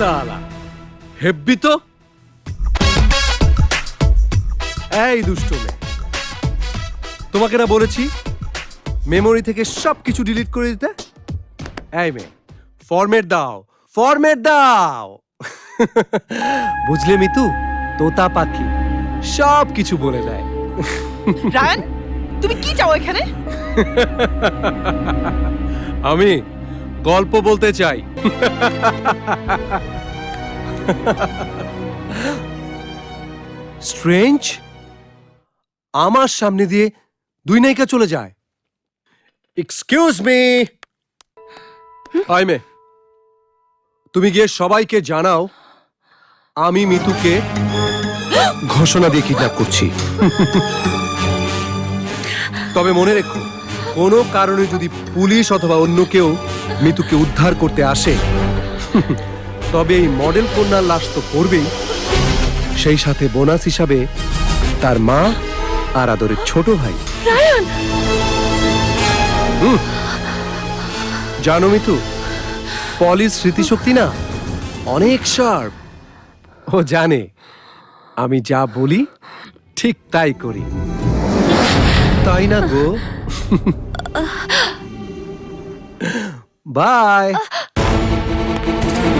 সালা হেব্বি তো? এই দুষ্ট মেয়ে। তোমাকে না বলেছি মেমোরি থেকে সব কিছু ডিলিট করে দিতে? এই মেয়ে ফরম্যাট দাও ফরম্যাট দাও। বুঝলে মিতু তোতা পাখি সব কিছু বলে দেয়। রায়ান তুমি কি চাও এখানে? আমি গল্প বলতে চাই। স্ট্রেঞ্জ আমার সামনে দিয়ে দুই নায়িকা চলে যায়। এক্সকিউজ মি আই মে তুমি গিয়ে সবাইকে জানাও আমি মিতুকে ঘোষণা দিয়ে কিডন্যাপ করছি। তবে মনে রেখো কোনো কারণে যদি পুলিশ অথবা অন্য কেউ মিতুকে উদ্ধার করতে আসে। তবে এই মডেল কন্যার লাশ তো করবেই সেই সাথে বোনাস হিসাবে তার মা আর আদরের ছোট ভাই। জানো মিতু পলির স্মৃতিশক্তি না অনেক শার্প। ও জানে আমি যা বলি ঠিক তাই করি। তাই না গো? Bye. Uh,